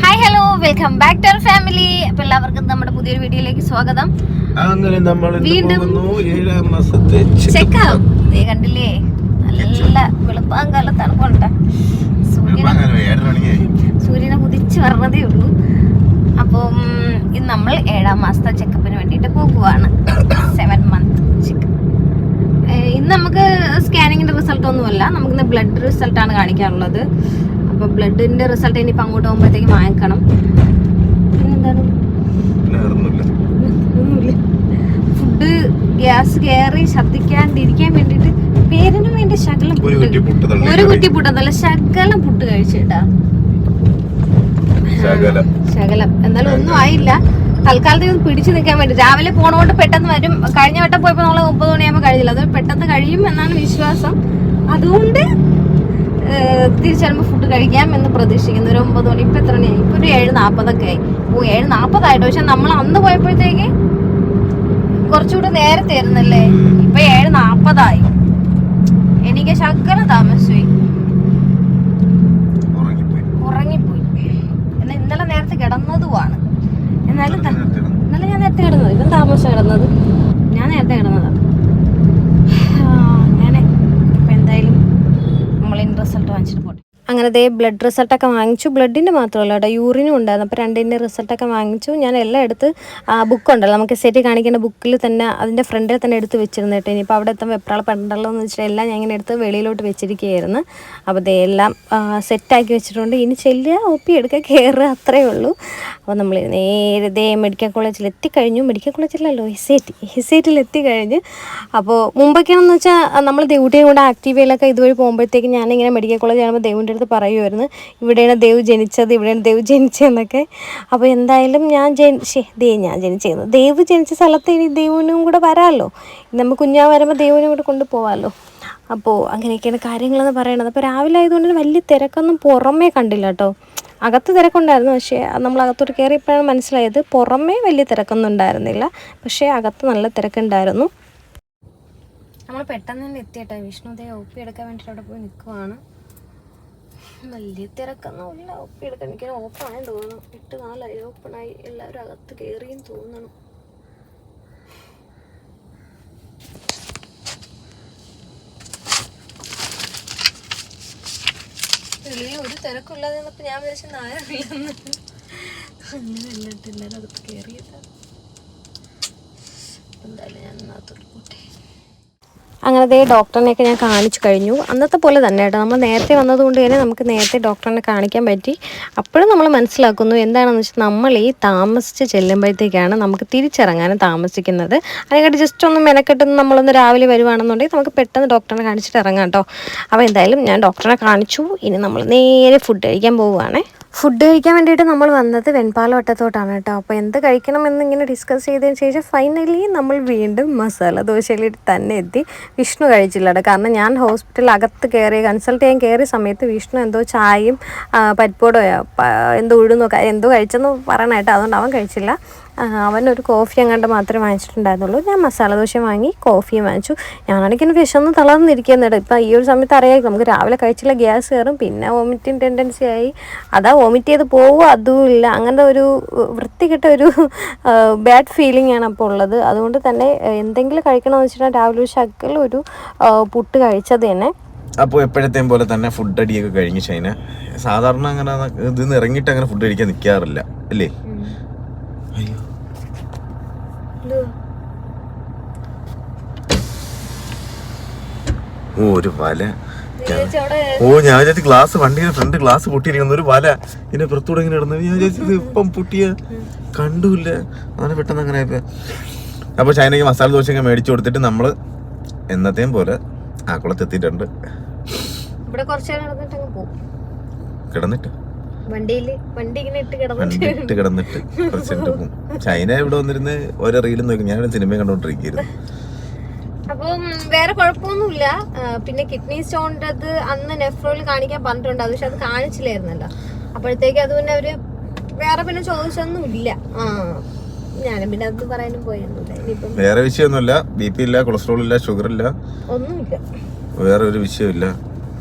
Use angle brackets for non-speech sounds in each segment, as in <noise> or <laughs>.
Hi hello welcome back to family അപ്പൊ എല്ലാവർക്കും നമ്മുടെ പുതിയൊരു വീഡിയോയിലേക്ക് സ്വാഗതം. അങ്ങനെ നമ്മൾ വീണ്ടും ഏഴാം മാസത്തെ ചെക്കാം ദേ കണ്ടില്ലേ? നല്ല വെളുപ്പാൻ കാല തണുപ്പുണ്ട്. സൂര്യനെ സൂര്യനെ കുതിച്ച് വരണതേ ഉള്ളൂ. അപ്പം ഇത് നമ്മൾ ഏഴാം മാസത്തെ ചെക്കപ്പിന് വേണ്ടിയിട്ട് പോകുവാണ് സെവൻ മന്ത് ചെക്കപ്പ് ഇന്ന് നമുക്ക് സ്കാനിങ്ങിന്റെ റിസൾട്ട് ഒന്നുമല്ല നമുക്കിന്ന് ബ്ലഡ് റിസൾട്ടാണ് കാണിക്കാറുള്ളത്. അപ്പോൾ ബ്ലഡിന്റെ റിസൾട്ട് ഇനിയിപ്പോൾ അങ്ങോട്ട് പോകുമ്പോഴത്തേക്ക് വാങ്ങിക്കണം. പിന്നെന്താണ്? ഫുഡ് ഗ്യാസ് കയറി ശ്രദ്ധിക്കാണ്ടിരിക്കാൻ വേണ്ടിയിട്ട് പേരിന് വേണ്ടി ശകലം ഒരു കുട്ടി കുറ്റി പുട്ടതല്ല ശകലം പുട്ട് കഴിച്ചിട്ടാ. ശകലം. എന്നാലും ഒന്നും ആയില്ല. തൽക്കാലത്തേക്ക് ഒന്ന് പിടിച്ചു നിൽക്കാൻ വേണ്ടി. രാവിലെ പോണോണ്ട് പെട്ടെന്ന് വരും. കഴിഞ്ഞ വട്ടം പോയപ്പോ നമ്മൾ ഒമ്പത് മണിയാകുമ്പോൾ കഴിഞ്ഞില്ല. അത് പെട്ടെന്ന് കഴിയും എന്നാണ് വിശ്വാസം. അതുകൊണ്ട് തിരിച്ചറിയുമ്പോൾ ഫുഡ് കഴിക്കാം എന്ന് പ്രതീക്ഷിക്കുന്നു. ഒരു ഒമ്പത് മണി ഇപ്പൊ എത്ര മണിയായി? ഇപ്പൊ ഒരു ഏഴ് നാൽപ്പതൊക്കെ ആയി. ഓ ഏഴ് നാൽപ്പതായിട്ടോ പക്ഷെ നമ്മൾ അന്ന് പോയപ്പോഴത്തേക്ക് കുറച്ചുകൂടെ നേരത്തെ ആയിരുന്നല്ലേ? ഇപ്പൊ ഏഴ് നാൽപ്പതായി എനിക്ക് ശകലം താമസിച്ചു ഉറങ്ങിപ്പോയി. ഉറങ്ങിപ്പോയി. എന്നാൽ ഇന്നലെ നേരത്തെ കിടന്നതുമാണ്. എന്നാലും എന്നാലും ഞാൻ നേരത്തെ കിടന്നത്. ഇവൻ താമസം കിടന്നത്. ഞാൻ നേരത്തെ കിടന്നതാ ഞാൻ ഇപ്പം എന്തായാലും നമ്മൾ ഇൻ റിസൾട്ട് വാങ്ങിച്ചിട്ട് പോട്ടെ അങ്ങനെ ദേ ബ്ലഡ് റിസൾട്ടൊക്കെ വാങ്ങിച്ചു. ബ്ലഡിന്റെ മാത്രമല്ല കേട്ടോ യൂറിനും ഉണ്ടായിരുന്നു. അപ്പോൾ രണ്ടിന്റെ റിസൾട്ടൊക്കെ വാങ്ങിച്ചു. ഞാൻ എല്ലാം എടുത്ത് ആ ബുക്ക് ഉണ്ടല്ലോ. നമുക്ക് സെറ്റ് കാണിക്കേണ്ട ബുക്കിൽ തന്നെ അതിന്റെ ഫ്രണ്ടിൽ തന്നെ എടുത്ത് വെച്ചിരുന്നു കേട്ടോ. ഇനിയിപ്പോൾ അവിടെ എത്തുമ്പോൾ എപ്പോഴാണ് പെടണ്ടല്ലോ എന്ന് വെച്ചിട്ട് എല്ലാം ഞാൻ ഇങ്ങനെ എടുത്ത് വെളിയിലോട്ട് വെച്ചിരിക്കുകയായിരുന്നു. അപ്പോൾ ദേ എല്ലാം സെറ്റാക്കി വെച്ചിട്ടുണ്ട്. ഇനി ചെല്ലുക ഒപ്പി എടുക്കുക കയറുക അത്രയേ ഉള്ളൂ. അപ്പോൾ നമ്മൾ നേരത്തെ മെഡിക്കൽ കോളേജിൽ എത്തിക്കഴിഞ്ഞു. മെഡിക്കൽ കോളേജിലല്ലോ എസേറ്റ് എസേറ്റിൽ എത്തിക്കഴിഞ്ഞ് അപ്പോൾ മുമ്പൊക്കെയാണെന്ന് വെച്ചാൽ നമ്മൾ ദേവുട്ടിയും കൂടെ ആക്റ്റീവയിലൊക്കെ ഇതുവഴി പോകുമ്പോഴത്തേക്ക് ഞാനിങ്ങനെ മെഡിക്കൽ കോളേജ് ആകുമ്പോൾ ദേവിന്റെ അടുത്ത് പറയുമായിരുന്നു ഇവിടെയാണ് ദേവ് ജനിച്ചത് ഇവിടെയാണ് ദേവ് ജനിച്ചതെന്നൊക്കെ. അപ്പോൾ എന്തായാലും ഞാൻ ജനിച്ചേ ദേ ഞാൻ ജനിച്ചിരുന്നു ദേവ് ജനിച്ച സ്ഥലത്ത് ഇനി ദേവിനും കൂടെ വരാമല്ലോ? നമ്മൾ കുഞ്ഞാ വരുമ്പോൾ ദേവിനും കൂടെ കൊണ്ടുപോകാമല്ലോ അപ്പോൾ അങ്ങനെയൊക്കെയാണ് കാര്യങ്ങളെന്ന് പറയണത്. അപ്പോൾ രാവിലെ ആയതുകൊണ്ട് വലിയ തിരക്കൊന്നും പുറമേ കണ്ടില്ല കേട്ടോ. അകത്ത് തിരക്കുണ്ടായിരുന്നു പക്ഷേ നമ്മൾ അകത്തോട്ട് കയറിയപ്പോഴാണ് മനസ്സിലായത് പുറമേ വലിയ തിരക്കൊന്നും ഉണ്ടായിരുന്നില്ല. പക്ഷേ അകത്ത് നല്ല തിരക്കുണ്ടായിരുന്നു. നമ്മൾ പെട്ടെന്ന് തന്നെ എത്തിയിട്ടോ. വിഷ്ണുദേവ് ഒപ്പിയെടുക്കാൻ വേണ്ടിയിട്ട് അവിടെ പോയി നിൽക്കുവാണ് വലിയ തിരക്കൊന്നുമില്ല ഒപ്പി എടുക്കാൻ എനിക്ക് ഓപ്പണായി തോന്നുന്നു. എട്ട് നാലായി ഓപ്പണായി എല്ലാവരും അകത്ത് കയറിയും തോന്നണം. ഒരു തിരക്കില്ലാതെ ഞാൻ വിചാരിച്ച നായറില്ലെന്ന്. അങ്ങനെ എന്നിട്ട് എല്ലാവരും അകത്ത് കയറിയതാണ് എന്തായാലും ഞാൻ അതിനകത്തോട്ട് പോട്ടെ. അങ്ങനെ ദേ ഡോക്ടറിനെയൊക്കെ ഞാൻ കാണിച്ചു കഴിഞ്ഞു. അന്നത്തെ പോലെ തന്നെ കേട്ടോ. നമ്മൾ നേരത്തെ വന്നതുകൊണ്ട് തന്നെ നമുക്ക് നേരത്തെ ഡോക്ടറിനെ കാണിക്കാൻ പറ്റി. അപ്പോഴും നമ്മൾ മനസ്സിലാക്കുന്നു എന്താണെന്ന് വെച്ചാൽ നമ്മൾ ഈ താമസിച്ച് ചെല്ലുമ്പോഴത്തേക്കാണ് നമുക്ക് തിരിച്ചിറങ്ങാനും താമസിക്കുന്നത്. അതിനെക്കാട്ടി ജസ്റ്റ് ഒന്ന് മെനക്കെട്ടൊന്ന് നമ്മളൊന്ന് രാവിലെ വരുവാണെന്നുണ്ടെങ്കിൽ നമുക്ക് പെട്ടെന്ന് ഡോക്ടറിനെ കാണിച്ചിട്ട് ഇറങ്ങാം കേട്ടോ. അപ്പോൾ എന്തായാലും ഞാൻ ഡോക്ടറിനെ കാണിച്ചു. ഇനി നമ്മൾ നേരെ ഫുഡ് കഴിക്കാൻ പോവുകയാണേ. ഫുഡ് കഴിക്കാൻ വേണ്ടിയിട്ട് നമ്മൾ വന്നത് വെൺപാല വട്ടത്തോട്ടാണ് കേട്ടോ. അപ്പോൾ എന്ത് കഴിക്കണമെന്ന് ഇങ്ങനെ ഡിസ്കസ് ചെയ്തതിന് ശേഷം ഫൈനലി നമ്മൾ വീണ്ടും മസാല ദോശയിലിട്ട് തന്നെ എത്തി. വിഷ്ണു കഴിച്ചില്ല കാരണം ഞാൻ ഹോസ്പിറ്റലിൽ അകത്ത് കയറി കൺസൾട്ട് ചെയ്യാൻ കയറിയ സമയത്ത് വിഷ്ണു എന്തോ ചായയും പരിപ്പോടോ എന്തോ ഉഴുന്നോ എന്തോ കഴിച്ചെന്ന് പറയണ കേട്ടോ. അതുകൊണ്ട് അവൻ കഴിച്ചില്ല. അവനൊരു കോഫി അങ്ങോട്ട് മാത്രമേ വാങ്ങിച്ചിട്ടുണ്ടായിരുന്നുള്ളൂ. ഞാൻ മസാല ദോശ വാങ്ങി കോഫിയും വാങ്ങിച്ചു. ഞാനാണെങ്കിൽ വിശന്ന് തളർന്നിരിക്കുന്നുണ്ട് ഇപ്പം ഈ ഒരു സമയത്ത് അറിയാം നമുക്ക് രാവിലെ കഴിച്ചില്ല ഗ്യാസ് കയറും പിന്നെ വോമിറ്റിംഗ് ടെൻഡൻസി ആയി. അതാ വോമിറ്റ് ചെയ്ത് പോവുക അതുമില്ല ഇല്ല. അങ്ങനത്തെ ഒരു വൃത്തി വൃത്തികെട്ട ഒരു ബാഡ് ഫീലിംഗ് ആണ് അപ്പോൾ ഉള്ളത്. അതുകൊണ്ട് തന്നെ എന്തെങ്കിലും കഴിക്കണമെന്ന് വെച്ചിട്ടുണ്ടെങ്കിൽ രാവിലെ ഒരു ശകലം ഒരു പുട്ട് കഴിച്ചത് തന്നെ. അപ്പോൾ എപ്പോഴത്തെയും പോലെ തന്നെ ഫുഡ് അടിയൊക്കെ കഴിഞ്ഞ് ചൈന. സാധാരണ അങ്ങനെ ഇത് ഇറങ്ങിട്ട് ഇറങ്ങിയിട്ട് അങ്ങനെ ഫുഡ് കഴിക്കാൻ നിൽക്കാറില്ല അല്ലേ? അയ്യോ. ഓ ഒരു വല. ഓ ഞാൻ വിചാരിച്ചു ഗ്ലാസ് വണ്ടിയുടെ ഫ്രണ്ട് ഗ്ലാസ് പൊട്ടിയിരിക്കുന്ന. ഒരു വല. ഇതിന്റെ പുറത്തൂടെ ഇങ്ങനെ ഇടുന്നത്. ഞാൻ വിചാരിച്ചത് ഇപ്പം പൊട്ടിയ കണ്ടുമില്ല അങ്ങനെ പെട്ടെന്ന് അങ്ങനെ ആയപ്പോ അപ്പൊ ചൈനയ്ക്ക് മസാല ദോശ ഒക്കെ മേടിച്ചു കൊടുത്തിട്ട് നമ്മൾ എന്നത്തെയും പോലെ ആ കുളത്തെത്തിയിട്ടുണ്ട് എത്തിയിട്ടുണ്ട് കിടന്നിട്ട്. വണ്ടിയിൽ വണ്ടി ഇങ്ങനെ ഇട്ട് കിടന്നിട്ട്. പോകും ചൈന ഇവിടെ വന്നിരുന്ന് ഓരോ റീലും നോക്കി. ഞാൻ സിനിമ കണ്ടോണ്ടിരിക്കുന്നു അപ്പം വേറെ കുഴപ്പമൊന്നുമില്ല. പിന്നെ കിഡ്നി സ്റ്റോണിന്റെത് അന്ന് നെഫ്രോയിൽ കാണിക്കാൻ പറഞ്ഞിട്ടുണ്ട്. അത് പക്ഷെ അത് കാണിച്ചില്ലായിരുന്നല്ലോ. അപ്പോഴത്തേക്ക് അത് പിന്നെ അവർ വേറെ പിന്നെ ചോദിച്ചൊന്നും ഇല്ല ആ ഞാനും പിന്നെ അത് പറയാനും ഇനിയിപ്പം വേറെ വിഷയമൊന്നുമില്ല. ബി പി ഇല്ല കൊളസ്ട്രോൾ ഇല്ല ഷുഗർ ഇല്ല. ഒന്നുമില്ല. വേറെ ഒരു വിഷയമില്ല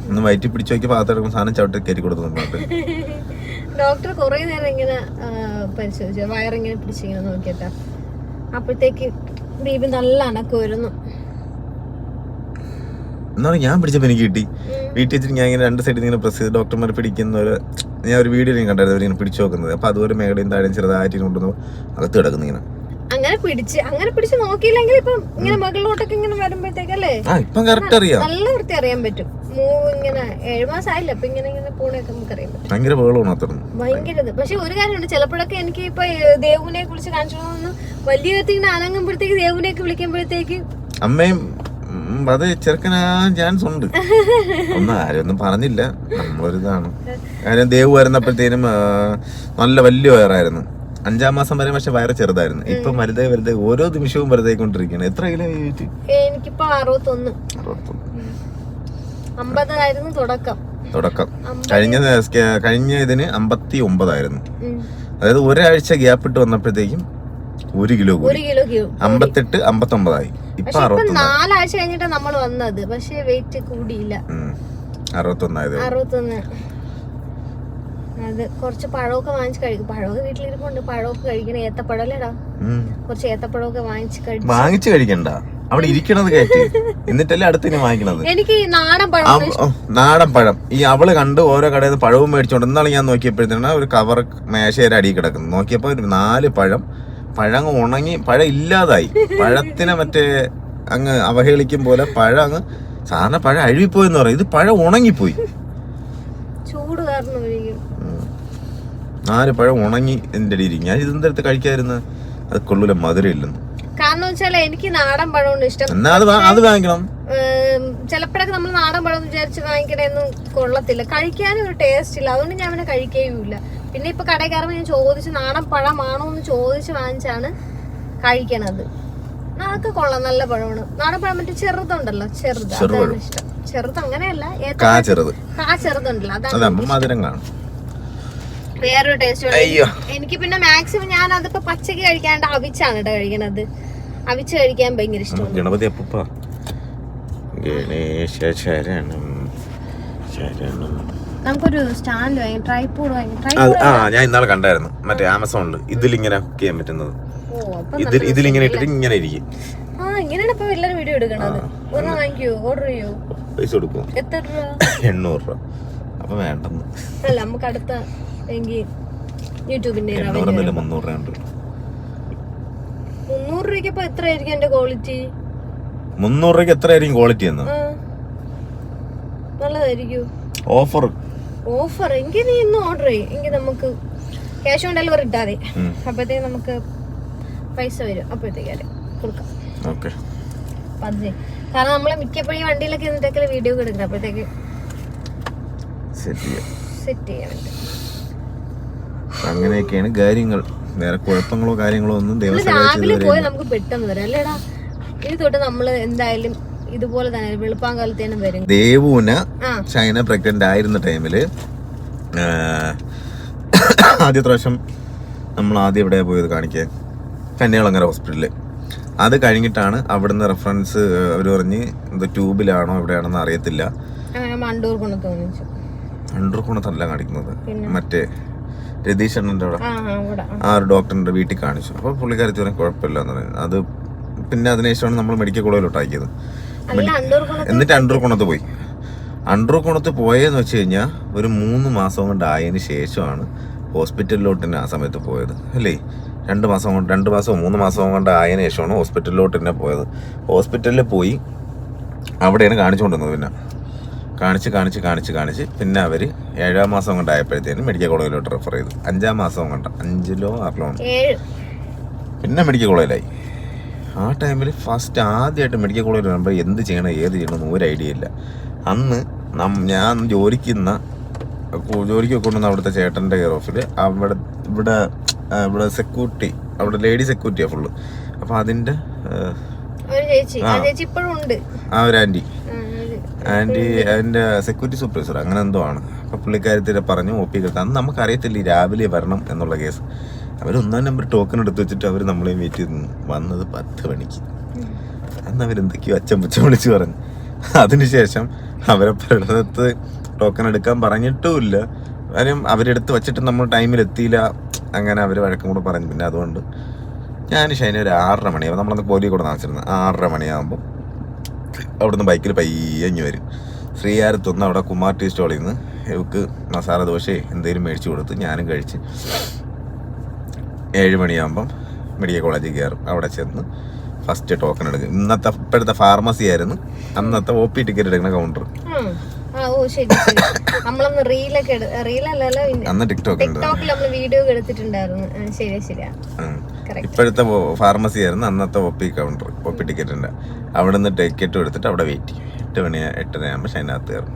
ഒന്ന് വയറ്റി പിടിച്ചു നോക്കി പാത്രം സാധനം ചവിട്ടി കയറ്റി കൊടുത്തു ഡോക്ടർ കുറെ നേരം ഇങ്ങനെ പരിശോധിച്ചു. വയറിങ്ങനെ പിടിച്ചിങ്ങനെ നോക്കിയിട്ടാ അപ്പോഴത്തേക്ക് ബീബി നല്ല അനക്കുമായിരുന്നു എന്നാണ് ഞാൻ പിടിച്ചപ്പോൾ എനിക്ക് കിട്ടി. വീട്ടിൽ വെച്ചിട്ട് ഞാൻ ഇങ്ങനെ രണ്ട് സൈഡിൽ ഇങ്ങനെ പ്രസ് ചെയ്ത് ഡോക്ടർമാർ പിടിക്കുന്ന ഒരു ഞാൻ ഒരു വീഡിയോ കണ്ടായിരുന്നു ഇങ്ങനെ പിടിച്ചു നോക്കുന്നത്. അപ്പൊ അതുപോലെ മേഖലയും താഴെ ചെറുതായിട്ട് കൊണ്ടുവന്നു അകത്ത് കിടക്കുന്നു ഇങ്ങനെ. അങ്ങനെ പിടിച്ച് അങ്ങനെ പിടിച്ച് നോക്കിയില്ലെങ്കിൽ ഇപ്പം ഇങ്ങനെ മകളിലോട്ടൊക്കെ ഇങ്ങനെ വരുമ്പോഴത്തേക്കല്ലേ നല്ല വൃത്തി അറിയാൻ പറ്റും. ഇങ്ങനെ ഏഴുമാസം ആയില്ല അപ്പൊ ഇങ്ങനെ ഇങ്ങനെ പോണൊക്കെ നമുക്ക് അറിയാൻ പറ്റും. ഭയങ്കര ഭയങ്കര പക്ഷെ ഒരു കാര്യമുണ്ട് ചിലപ്പോഴൊക്കെ എനിക്ക് ഇപ്പൊ ദേവുനെ കുറിച്ച് കാണിച്ചു വലിയ ഇങ്ങനെ അനങ്ങുമ്പോഴത്തേക്ക് ദേവുനെയൊക്കെ വിളിക്കുമ്പോഴത്തേക്ക് അമ്മയും അത് ചെറുക്കനാ ചാൻസ് ഉണ്ട് ഒന്നും ആരും ഒന്നും പറഞ്ഞില്ല. നമ്മളൊരിതാണ്. കാര്യം ദേവ് വരുന്നപ്പോഴത്തേനും നല്ല വലിയ വയറായിരുന്നു. അഞ്ചാം മാസം വരെ പക്ഷെ വയറ് ചെറുതായിരുന്നു. ഇപ്പൊ വലുതെ വലുതെ ഓരോ നിമിഷവും വെറുതെ കൊണ്ടിരിക്കണം എത്ര കിലോ വെയിറ്റ് എനിക്കിപ്പോ അറുപത്തൊന്ന്. അമ്പതായിരുന്നു തുടക്കം. തുടക്കം. കഴിഞ്ഞ കഴിഞ്ഞ ഇതിന് അമ്പത്തി ഒമ്പതായിരുന്നു അതായത് ഒരാഴ്ച ഗ്യാപ്പ് ഇട്ട് വന്നപ്പോഴത്തേക്കും ഒരു കിലോ അമ്പത്തെട്ട് അമ്പത്തൊമ്പതായി. ഇപ്പൊ നാലാഴ്ച കഴിഞ്ഞിട്ട് നമ്മൾ വന്നത്. പക്ഷെ വെയിറ്റ് കൂടിയില്ല. അറുപത്തൊന്നായത് അറുപത്തൊന്ന്. അത് കുറച്ച് പഴമൊക്കെ വാങ്ങിച്ച് കഴിക്കും. പഴമൊക്കെ വീട്ടിലിരിപ്പുണ്ട്. പഴമൊക്കെ കഴിക്കണ. ഏത്തപ്പഴം അല്ലേടാ കുറച്ച് ഏത്തപ്പഴമൊക്കെ വാങ്ങിച്ച് കഴിക്കും വാങ്ങിച്ചു കഴിക്കണ്ട. അവിടെ ഇരിക്കണത് കയറ്റി. എന്നിട്ടല്ലേ അടുത്തിന് വാങ്ങിക്കണത്? എനിക്ക് നാടൻ പഴം നാടൻ പഴം. ഈ അവൾ കണ്ട് ഓരോ കടയിൽ നിന്ന് പഴവും മേടിച്ചോണ്ട് എന്നാണ് ഞാൻ നോക്കിയപ്പോഴത്തേനാണ് ഒരു കവർ മേശയുടെ അടിയിൽ കിടക്കുന്നു നോക്കിയപ്പോ ഒരു നാല് പഴം പഴം ഉണങ്ങി പഴ ഇല്ലാതായി പഴത്തിനെ മറ്റേ അങ്ങ് അവഹേളിക്കും പോലെ പഴം അങ്ങ് സാധാരണ പഴം അഴുകിപ്പോയെന്ന് പറയും. ഇത് പഴം ഉണങ്ങിപ്പോയി. ചൂട് കാരണം നാല് പഴം ഉണങ്ങി എന്റെ ഇരിക്കും. ഞാൻ ഇതിന്റെ അടുത്ത് കഴിക്കാതിരുന്ന? അത് കൊള്ളൂല മധുരം ഇല്ലെന്ന് കാരണം വെച്ചാൽ എനിക്ക് നാടൻ പഴമാണ് ഇഷ്ടം. എന്നാ അത് അത് വാങ്ങിക്കണം. ചിലപ്പോഴൊക്കെ നമ്മൾ നാടൻ പഴം വിചാരിച്ച് വാങ്ങിക്കണേന്നും കൊള്ളത്തില്ല. കഴിക്കാനും ഒരു ടേസ്റ്റ് ഇല്ല. അതുകൊണ്ട് ഞാൻ അവനെ കഴിക്കുകയുമില്ല. പിന്നെ ഇപ്പൊ കടയിൽ കയറുമ്പോൾ ഞാൻ ചോദിച്ച് നാടൻ പഴമാണോ എന്ന് ചോദിച്ച് വാങ്ങിച്ചാണ് കഴിക്കണത്. അതൊക്കെ കൊള്ളാം. നല്ല പഴമാണ്. നാടൻ പഴം മറ്റേ ചെറുതുണ്ടല്ലോ. ചെറുത്. അതാണ് ഇഷ്ടം. ചെറുത് അങ്ങനെയല്ല. കാ ചെറുത്. കാ ചെറുതുണ്ടല്ലോ. അതാണ് വേറൊരു ടേസ്റ്റ് എനിക്ക് പിന്നെ മാക്സിമം ഞാൻ അതിപ്പോ പച്ചക്ക് കഴിക്കാണ്ട് അവിച്ചാണ് കേട്ടോ കഴിക്കണത്. അവിച്ച് കഴിക്കാൻ ഭയങ്കര ഇഷ്ടമാണ്. ഗണപതി അപ്പൂപ്പ. ഗണേശ ശരണം ശരണം നമുക്കൊരു സ്റ്റാൻഡ് വാങ്ങി ട്രൈപോഡ് വാങ്ങി. ആ ഞാൻ ഇന്നാളെ കണ്ടായിരുന്നു. മറ്റേ ആമസോണിൽ ഇതിലിങ്ങനെ ഹുക്ക് ചെയ്യാൻ പറ്റുന്നത്. ഇതിൽ ഇതിലിങ്ങനെ ഇട്ടിട്ട് ഇങ്ങനെ ഇരിക്കും. ആ ഇങ്ങനെയാണ് ഇപ്പൊ എല്ലാരും വീഡിയോ എടുക്കണത്. ഒന്ന് വാങ്ങിക്കോ ഓർഡർ ചെയ്യോ? പൈസ കൊടുക്കും എത്ര രൂപ? എണ്ണൂറ് രൂപ. അപ്പൊ വേണ്ടെന്ന്. അല്ല നമുക്ക് അടുത്ത എങ്കിൽ യൂട്യൂബിന്റെ മുന്നൂറ് രൂപ മുന്നൂറ് രൂപയ്ക്ക് ഇപ്പൊ എത്രയായിരിക്കും എന്റെ ക്വാളിറ്റി മുന്നൂറ് രൂപയ്ക്ക് എത്രയായിരിക്കും ക്വാളിറ്റി എന്ന്? നല്ലതായിരിക്കും. ഓഫർ ഓഫർ എങ്കിൽ നീ ഇന്ന് ഓർഡർ ചെയ്യും. എങ്കിൽ നമുക്ക് ക്യാഷ് ഓൺ ഡെലിവറി ഇട്ടാതെ ഉം. അപ്പോഴത്തേക്ക് നമുക്ക് പൈസ വരും. അപ്പോഴത്തേക്ക് കൊടുക്കാം. ഓക്കെ. കാരണം നമ്മൾ മിക്കപ്പോഴും ഈ വണ്ടിയിലൊക്കെ എന്നിട്ടൊക്കെ വീഡിയോ എടുക്കുന്നത്? അപ്പോഴത്തേക്ക് സെറ്റ് ചെയ്യാം. സെറ്റ് ചെയ്യാൻ അങ്ങനെയൊക്കെയാണ് കാര്യങ്ങൾ. വേറെ കുഴപ്പങ്ങളോ കാര്യങ്ങളോ ഒന്നും ദൈവം രാവിലെ പോയി നമുക്ക് പെട്ടെന്ന് വരാം. അല്ലേടാ? ഇത് തൊട്ട് നമ്മൾ എന്തായാലും ഇതുപോലെ തന്നെ വെളുപ്പാൻ കാലത്തേനും വരും. ദേവൂന ചൈന പ്രഗ്നന്റ് ആയിരുന്ന ടൈമിൽ ആദ്യ പ്രാവശ്യം നമ്മൾ ആദ്യം ഇവിടെ പോയത് കാണിക്കുക കന്യാകുളങ്ങര ഹോസ്പിറ്റലിൽ അത് കഴിഞ്ഞിട്ടാണ് അവിടുന്ന് റെഫറൻസ് അവർ പറഞ്ഞ് ട്യൂബിലാണോ എവിടെയാണെന്ന് അറിയത്തില്ല. മണ്ടൂർ കുണത്തല്ല കാണിക്കുന്നത്? മറ്റേ രതീഷ് അണ്ണന്റെ അവിടെ. ആ ഒരു ഡോക്ടറിന്റെ വീട്ടിൽ കാണിച്ചു. അപ്പോൾ പുള്ളിക്കാരത്തി പറയാൻ കുഴപ്പമില്ല എന്ന് പറയുന്നത് അത് പിന്നെ അതിനുശേഷമാണ് നമ്മൾ മെഡിക്കൽ കോളേജിലോട്ടാക്കിയത് എന്നിട്ട് അണ്ടൂർ കുണത്ത് പോയി. അണ്ടൂർ കുണത്ത് പോയെന്ന് വെച്ച് കഴിഞ്ഞാൽ ഒരു മൂന്ന് മാസം കൊണ്ട് ആയതിന് ശേഷമാണ് ഹോസ്പിറ്റലിലോട്ട് തന്നെ ആ സമയത്ത് പോയത്. അല്ലേ? രണ്ട് മാസം കൊണ്ട് രണ്ട് മാസമോ മൂന്ന് മാസം കൊണ്ട് ആയതിനു ശേഷമാണ് ഹോസ്പിറ്റലിലോട്ട് തന്നെ പോയത്. ഹോസ്പിറ്റലിൽ പോയി അവിടെയാണ് കാണിച്ചുകൊണ്ടിരുന്നത് പിന്നെ. കാണിച്ച് കാണിച്ച് കാണിച്ച് കാണിച്ച് പിന്നെ അവർ ഏഴാം മാസം കൊണ്ടായപ്പോഴത്തേനും മെഡിക്കൽ കോളേജിലോട്ട് റെഫർ ചെയ്തു. അഞ്ചാം മാസം കൊണ്ട് അഞ്ചിലോ ആറിലോ പിന്നെ മെഡിക്കൽ കോളേജിലായി ആ ടൈമിൽ ഫസ്റ്റ് ആദ്യമായിട്ട് മെഡിക്കൽ കോളേജിൽ വരുമ്പോൾ എന്ത് ചെയ്യണം ഏത് ചെയ്യണം ഒരു ഐഡിയ ഇല്ല. അന്ന് നം ഞാൻ ജോലിക്കുന്ന ജോലിക്ക് കൊണ്ടുവന്ന അവിടുത്തെ ചേട്ടന്റെ കെയർ ഓഫിൽ അവിടെ ഇവിടെ ഇവിടെ സെക്യൂരിറ്റി അവിടെ ലേഡി സെക്യൂരിറ്റിയാണ് ഫുള്ള് അപ്പോൾ അതിന്റെ ആ ഒരു ആന്റി ആന്റി അതിന്റെ സെക്യൂരിറ്റി സൂപ്പർവൈസർ അങ്ങനെ എന്തോ ആണ്. അപ്പോൾ പുള്ളിക്കാരത്തിനെ പറഞ്ഞു ഒ പി കിട്ടാൻ അന്ന് നമുക്കറിയത്തില്ല ഈ രാവിലെ വരണം എന്നുള്ള കേസ് അവർ ഒന്നാം നമ്പർ ടോക്കൺ എടുത്ത് വെച്ചിട്ട് അവർ നമ്മളെ വെയിറ്റ് ചെയ്തു. വന്നത് പത്ത് മണിക്ക്. അന്ന് അവരെന്തൊക്കെയോ അച്ഛൻ പുച്ഛം വിളിച്ച് പറഞ്ഞു. അതിനുശേഷം അവരെ പഠനത്ത് ടോക്കൺ എടുക്കാൻ പറഞ്ഞിട്ടുമില്ല. കാര്യം അവരെടുത്ത് വെച്ചിട്ട് നമ്മൾ ടൈമിൽ എത്തിയില്ല. അങ്ങനെ അവർ വഴക്കം കൂടെ പറഞ്ഞു. പിന്നെ അതുകൊണ്ട് ഞാൻ ശനി ഒരു ആറര മണിയാവും. നമ്മളന്ന് പോലി കൂടെ നാച്ചിരുന്നു ആറര മണിയാകുമ്പോൾ അവിടുന്ന് ബൈക്കിൽ പയ്യഞ്ഞ് വരും. ശ്രീകാരത്തൊന്ന് അവിടെ കുമാർ ടീ സ്റ്റോളിൽ നിന്ന്. ഇവക്ക് മസാല ദോശയെ എന്തെങ്കിലും മേടിച്ചു കൊടുത്ത് ഞാനും കഴിച്ച്. ഏഴ് മണിയാകുമ്പം മെഡിക്കൽ കോളേജിൽ കയറും. അവിടെ ചെന്ന് ഫസ്റ്റ് ടോക്കൺ എടുക്കും. ഇന്നത്തെ ഇപ്പോഴത്തെ ഫാർമസി ആയിരുന്നു. അന്നത്തെ ഒ പി ടിക്കറ്റ് എടുക്കുന്ന കൗണ്ടർ അന്ന് ടിക്ടോക്ക്. ഇപ്പോഴത്തെ ഫാർമസി ആയിരുന്നു അന്നത്തെ O P counter O P ടിക്കറ്റിന്റെ അവിടെ നിന്ന് ടിക്കറ്റ് എടുത്തിട്ട് അവിടെ വെയിറ്റ് ചെയ്യും. എട്ട് മണി എട്ടര ആകുമ്പോൾ അതിനകത്ത് കയറും.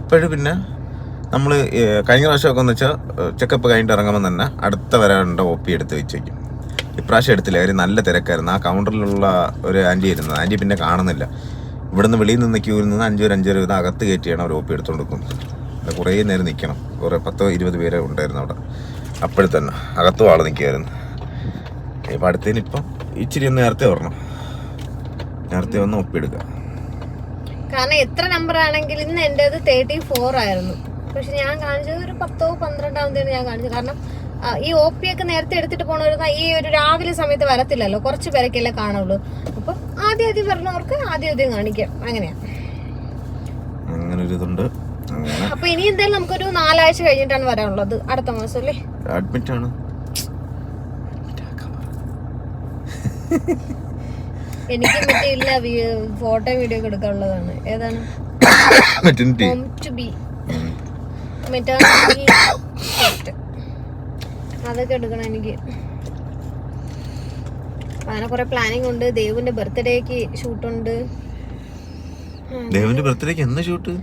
ഇപ്പോഴും പിന്നെ നമ്മൾ കഴിഞ്ഞ പ്രാവശ്യമൊക്കെ എന്ന് വെച്ചാൽ ചെക്കപ്പ് കഴിഞ്ഞിട്ട് ഇറങ്ങുമ്പോൾ തന്നെ അടുത്ത വരാണ്ട ഒ പി എടുത്ത് വെച്ച് വയ്ക്കും. ഇപ്രാവശ്യം എടുത്തില്ല. അവർ നല്ല തിരക്കായിരുന്നു. ആ കൗണ്ടറിലുള്ള ഒരു ആന്റി ഇരുന്നത് ആന്റി പിന്നെ കാണുന്നില്ല. ഇവിടുന്ന് വെളിയിൽ നിന്ന് ക്യൂവിൽ നിന്ന് അഞ്ചൊരു അഞ്ചര ഇത് അകത്ത് കയറ്റിയാണ് അവർ ഒ പി എടുത്തുകൊണ്ട് കുറേ നേരം നിൽക്കണം കുറേ പത്തോ ഇരുപത് പേരെ ഉണ്ടായിരുന്നു അവിടെ. അപ്പോഴത്തന്നെ അകത്തും ആൾ നിൽക്കുമായിരുന്നു ഇപ്പം അടുത്തതിന് ഇപ്പം ഇച്ചിരി ഒന്ന് നേരത്തെ വരണം. നേരത്തെ വന്ന് എടുക്കാം. കാരണം എത്ര നമ്പർ ആണെങ്കിൽ ഇന്ന് എന്റേത് തേർട്ടി ഫോർ ആയിരുന്നു. പക്ഷെ ഞാൻ കാണിച്ചത് ഒരു പത്തോ പന്ത്രണ്ടാമത്തെയാണ് ഞാൻ കാണിച്ചത്. കാരണം ഈ ഒ പി ഒക്കെ നേരത്തെ എടുത്തിട്ട് പോണവരുന്ന ഈ ഒരു രാവിലെ സമയത്ത് വരത്തില്ലല്ലോ. കുറച്ച് പേരൊക്കെയല്ലേ കാണുള്ളൂ. അപ്പൊ ആദ്യം ആദ്യം വരണവർക്ക് ആദ്യം ആദ്യം കാണിക്കാം. അങ്ങനെയാ. അങ്ങനെ. ഒരു ഇതുണ്ട് അപ്പൊ ഇനി എന്തായാലും നമുക്കൊരു നാലാഴ്ച കഴിഞ്ഞിട്ടാണ് വരാനുള്ളത്. അടുത്ത മാസം അല്ലേ? അഡ്മിറ്റ് ആണ് എനിക്ക് മറ്റേ ഇല്ല ഫോട്ടോ വീഡിയോ ഒക്കെ എടുക്കാനുള്ളതാണ്. ഏതാണ്? <coughs> ടു ബി മെറ്റേണിറ്റി അതൊക്കെ എടുക്കണം എനിക്ക്. അങ്ങനെ കുറെ പ്ലാനിങ് ഉണ്ട്. ദേവിന്റെ ബർത്ത്ഡേക്ക് ഷൂട്ടുണ്ട് ദേവന്റെ ബർത്ത്ഡേക്ക് എന്ന് ഷൂട്ട്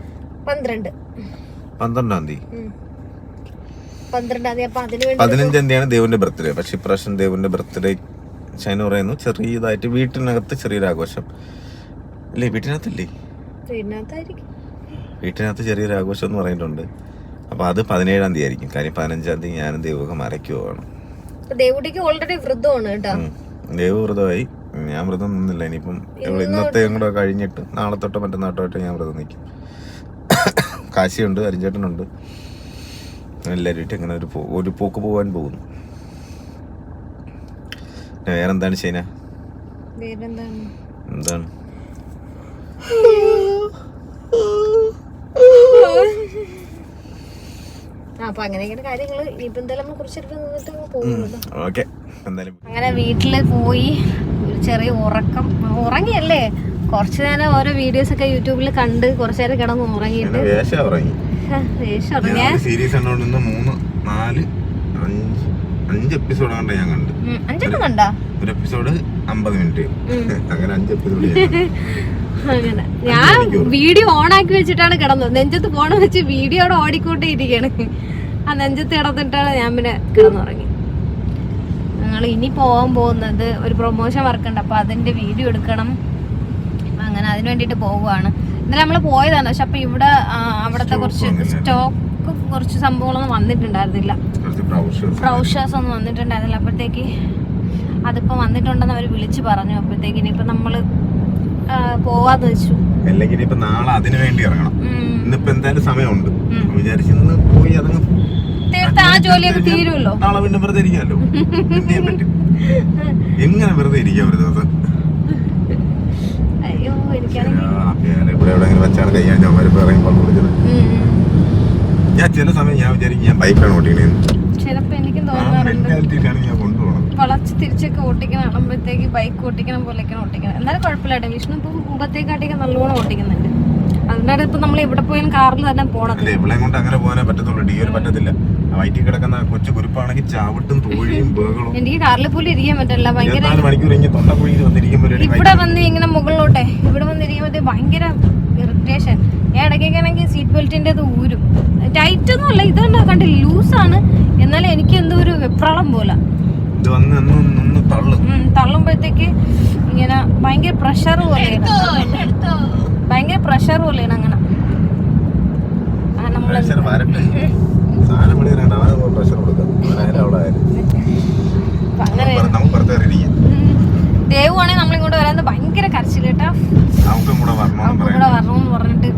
പന്ത്രണ്ട്. പന്ത്രണ്ടാം തീയതി. പന്ത്രണ്ടാം തീയതി. പതിനഞ്ചാം തീയതിയാണ് ദേവന്റെ ബർത്ത്ഡേ പക്ഷെ ഇപ്രാവശ്യം ദേവന്റെ ബർത്ത്ഡേ ഷൈന പറയുന്നു ചെറിയതായിട്ട് വീട്ടിനകത്ത് ചെറിയൊരു ആഘോഷം അല്ലേ വീട്ടിനകത്തല്ലേ? ഇതിനകത്തായിരിക്കും വീട്ടിനകത്ത് ചെറിയൊരു ആഘോഷം എന്ന് പറഞ്ഞിട്ടുണ്ട്. അപ്പൊ അത് പതിനേഴാം തീയതി ആയിരിക്കും. കാര്യം പതിനഞ്ചാം തീയതി ഞാനും ദൈവമൊക്കെ മരയ്ക്ക് പോവാണ് അപ്പൊ ദേവുട്ടിക്ക് ഓൾറെഡി വൃദ്ധമാണ് കേട്ടോ. ഉം. ദേവ് വ്രതമായി ഞാൻ വ്രതം നിന്നില്ല ഇനിയിപ്പം ഇന്നത്തെ കൂടെ കഴിഞ്ഞിട്ട് നാളെ തൊട്ടോ മറ്റന്നാട്ടോട്ടോ ഞാൻ വ്രതം നിൽക്കും. കാശിയുണ്ട് അരിഞ്ചേട്ടനുണ്ട്. എല്ലാവരും ആയിട്ട് ഇങ്ങനെ ഒരു ഒരു പോക്ക് പോകാൻ പോകുന്നു. വേറെന്താണ് വേറെന്താണ്? എന്താണ് <laughs> ആ അപ്പൊ അങ്ങനെയൊക്കെയാണ് കാര്യങ്ങൾ. ഇനിയിപ്പോ എന്തായാലും നമ്മൾ കുറച്ചെടുത്ത് നിന്നിട്ട് അങ്ങ് പോകുന്നുള്ളൂ ഓക്കെ. എന്തായാലും അങ്ങനെ വീട്ടിൽ പോയി ഒരു ചെറിയ ഉറക്കം. ഉറങ്ങിയല്ലേ? കുറച്ചു നേരം ഓരോ വീഡിയോസ് ഒക്കെ യൂട്യൂബിൽ കണ്ട് കുറച്ചു നേരം കിടന്ന് ഉറങ്ങിയിട്ട്. സീരീസ് മൂന്ന് നാല് അഞ്ച് അഞ്ച് എപ്പിസോഡ് കണ്ട ഞാൻ കണ്ട്. അഞ്ചെണ്ണം കണ്ടാ? ഒരു എപ്പിസോഡ് അമ്പത് മിനിറ്റ് <laughs> അങ്ങനെ അഞ്ച് എപ്പിസോഡ് <laughs> അങ്ങനെ. ഞാൻ വീഡിയോ ഓൺ ആക്കി വെച്ചിട്ടാണ് കിടന്നത്. നെഞ്ചത്ത് ഫോൺ വെച്ച് വീഡിയോടെ ഓടിക്കൂട്ടി ഇരിക്കണ് ആ നെഞ്ചത്ത് കിടന്നിട്ടാണ് ഞാൻ പിന്നെ കിടന്നുറങ്ങി ഞങ്ങൾ ഇനി പോകാൻ പോകുന്നത് ഒരു പ്രൊമോഷൻ വർക്ക് ഉണ്ട്. അപ്പൊ അതിന്റെ വീഡിയോ എടുക്കണം. അങ്ങനെ അതിന് വേണ്ടിട്ട് പോവുകയാണ്. ഇന്നലെ നമ്മൾ പോയതാണ്. പക്ഷെ അപ്പൊ ഇവിടെ അവിടത്തെ കുറച്ച് സ്റ്റോക്ക് കുറച്ച് സംഭവങ്ങളൊന്നും വന്നിട്ടുണ്ടായിരുന്നില്ല. ബ്രൗഷേഴ്സ് ഒന്നും വന്നിട്ടുണ്ടായിരുന്നില്ല. അപ്പോഴത്തേക്ക് അതിപ്പോ വന്നിട്ടുണ്ടെന്ന് അവർ വിളിച്ചു പറഞ്ഞു. അപ്പോഴത്തേക്ക് ഇനിയിപ്പോ നമ്മൾ ആ, പോവാന്ന് വെച്ചു. അല്ലെങ്കിൽ ഇനിയിപ്പോ നാളെ അതിനു വേണ്ടി ഇറങ്ങണം. ഇന്നിപ്പോ എന്തായാലും സമയമുണ്ട്. വിചാരിച്ചു ഇന്ന് പോയി അതങ്ങ് തീർത്ത് ആ ജോലിയൊക്കെ തീരുമല്ലോ നാളെ വീണ്ടും വെറുതെ ഇരിക്കാമല്ലോ. പറ്റും? എങ്ങനെ വെറുതെ ഇരിക്കാം ഒരു ദിവസം? അയ്യോ എനിക്കാണെങ്കിൽ ആ, ഞാൻ ചില സമയം ഞാൻ വിചാരിക്കും ഞാൻ ബൈക്കാണ് ഓടിക്കണേന്ന് ചിലപ്പോ എനിക്കും തോന്നാറുണ്ട്. ഞാൻ വളച്ച് തിരിച്ചൊക്കെ ഓട്ടിക്കണം ആകുമ്പോഴത്തേക്ക് ബൈക്ക് ഓട്ടിക്കണം പോലെയൊക്കെയാണ് ഓട്ടിക്കണം എന്നാലും കുഴപ്പമില്ല വിഷ്ണു ഇപ്പം മുമ്പത്തേക്കാട്ടിയൊക്കെ നല്ലോണം ഓട്ടിക്കുന്നുണ്ട് അതുകൊണ്ടാണ് ഇപ്പൊ നമ്മൾ എവിടെ പോയാലും കാറിൽ തന്നെ പോണത്. കൊണ്ട് അങ്ങനെ പോകാനേ പറ്റത്തുള്ളൂ. പറ്റത്തില്ല. കിടക്കുന്ന കൊച്ചു കുരുപ്പാണെങ്കിൽ ചാവിട്ടും തോഴിയും ബേകളും എനിക്ക് കാറിൽ പോലും ഇരിക്കാൻ പറ്റില്ല ഭയങ്കര മണിക്കൂർ ഇങ്ങനെ തൊണ്ടക്കുഴിയിൽ വന്നിരിക്കുമ്പോൾ ഒരു ഇവിടെ വന്ന് ഇങ്ങനെ മുകളിലോട്ടെ ഇവിടെ വന്നിരിക്കുമ്പോഴത്തേ ഭയങ്കര ഇറിറ്റേഷൻ ഞാൻ സീറ്റ് ബെൽറ്റിന്റെ അത് ഊരും. ടൈറ്റ് ഒന്നും അല്ല ഇതുകൊണ്ട് കണ്ടില്ല ലൂസാണ് എന്നാലും എനിക്ക് എന്തോ ഒരു വെപ്രാളം പോലെ. ഇത് വന്ന് നിന്ന് തള്ളും. തള്ളുമ്പോഴത്തേക്ക് ഇങ്ങനെ ഭയങ്കര പ്രഷർ പോലെയാണ് ഭയങ്കര പ്രഷർ പോലെയാണ് അങ്ങനെ. പ്രഷർ വരട്ടെ സാധനം പണി തരണ്ട അവന് പ്രഷർ കൊടുക്കാം അവനായാലും അവിടെ ആയാലും നമുക്ക് പുറത്ത് കയറിയിരിക്കാം. ദേവുവാണെങ്കിൽ നമ്മളിങ്ങോട്ട് വരാൻ. ഭയങ്കര കരച്ചിൽ കേട്ടാ നമുക്കും കൂടെ വരണമെന്ന് അവൾക്ക് പറയാം കൂടെ വരണമെന്ന് പറഞ്ഞിട്ട്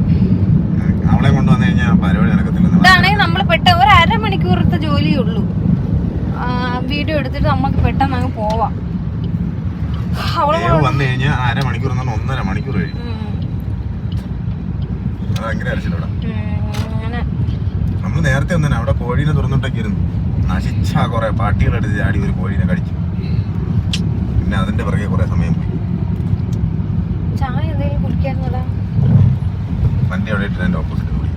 അവളെ കൊണ്ടുവന്നു കഴിഞ്ഞാൽ പരിപാടി നടക്കത്തില്ലെന്ന് ഇതാണെങ്കിൽ നമ്മൾ പെട്ട ഒരു അരമണിക്കൂറത്തെ ജോലിയേ ഉള്ളൂ വീഡിയോ എടുത്തിട്ട് നമുക്ക് പെട്ടെന്ന് അങ്ങ് പോവാം വന്നു കഴിഞ്ഞാൽ അരമണിക്കൂർ എന്ന് പറഞ്ഞാൽ ഒന്നര മണിക്കൂർ കഴിയും. ഉം, അത് ഭയങ്കര ഉം, നമ്മൾ നേരത്തെ ഒന്നും അവിടെ കോഴീനെ തുറന്നിട്ടൊക്കെ ഇരുന്നു നശിച്ച കുറെ പാട്ടികളെടുത്ത് ചാടി ഒരു കോഴീനെ കടിച്ചു. പിന്നെ അതിന്റെ പിറകെ കുറെ സമയം പോയി. വണ്ടി അവിടെ ഇട്ട് എന്റെ ഓപ്പോസിറ്റ് കൂടി.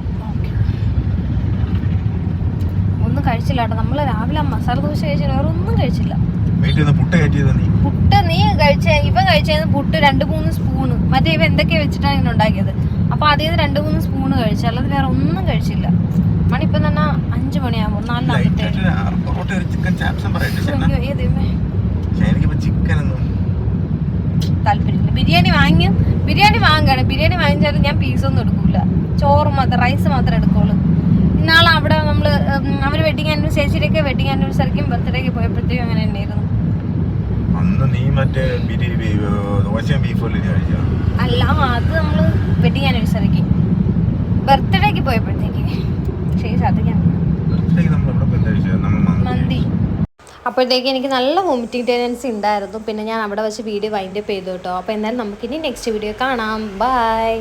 ഒന്നും കഴിച്ചില്ല കേട്ടോ. നമ്മൾ രാവിലെ മസാല ദോശ കഴിച്ചില്ല വേറെ ഒന്നും കഴിച്ചില്ല. വീട്ടിൽ നിന്ന് പുട്ട കയറ്റിയത് നീ? പുട്ട് നീ കഴിച്ച ഇവൻ കഴിച്ചത് പുട്ട് രണ്ട് മൂന്ന് സ്പൂണ്. മറ്റേ ഇവ എന്തൊക്കെ വെച്ചിട്ടാണ് ഇങ്ങനെ ഉണ്ടാക്കിയത്? അപ്പൊ അതിൽ നിന്ന് രണ്ട് മൂന്ന് സ്പൂണ് കഴിച്ചു അല്ലാതെ വേറെ ഒന്നും കഴിച്ചില്ല. മണി ഇപ്പം തന്നെ അഞ്ചു മണിയാകുമ്പോൾ താല്പര്യമില്ല. ബിരിയാണി വാങ്ങി ബിരിയാണി വാങ്ങുകയാണ്. ബിരിയാണി വാങ്ങിച്ചാലും ഞാൻ പീസൊന്നും എടുക്കൂല. ചോറ് മാത്രം റൈസ് മാത്രം എടുക്കുള്ളൂ. ഇന്നാളെ അവിടെ നമ്മൾ അവർ വെഡിങ് ആനിവേഴ്സറിയൊക്കെ വെഡിങ് ആനിവേഴ്സറിക്കും ബർത്ത്ഡേക്ക് പോയപ്പോഴത്തേക്കും അങ്ങനെ തന്നെയായിരുന്നു. അന്ന് നീ മറ്റേ ബിരി ബി- ദോശയും ബീഫും അല്ല അത് നമ്മൾ വെഡിങ് ആനിവേഴ്സറിക്ക് ബർത്ത്ഡേക്ക് പോയപ്പോഴത്തേക്ക്. ശരി മന്തി മന്തി. അപ്പോഴത്തേക്ക് എനിക്ക് നല്ല വോമിറ്റിംഗ് ടെൻഡൻസി ഉണ്ടായിരുന്നു. പിന്നെ ഞാൻ അവിടെ വെച്ച് വീഡിയോ വൈൻഡപ്പ് ചെയ്തു കേട്ടോ. അപ്പോൾ എന്തായാലും നമുക്കിനി നെക്സ്റ്റ് വീഡിയോ കാണാം. ബൈ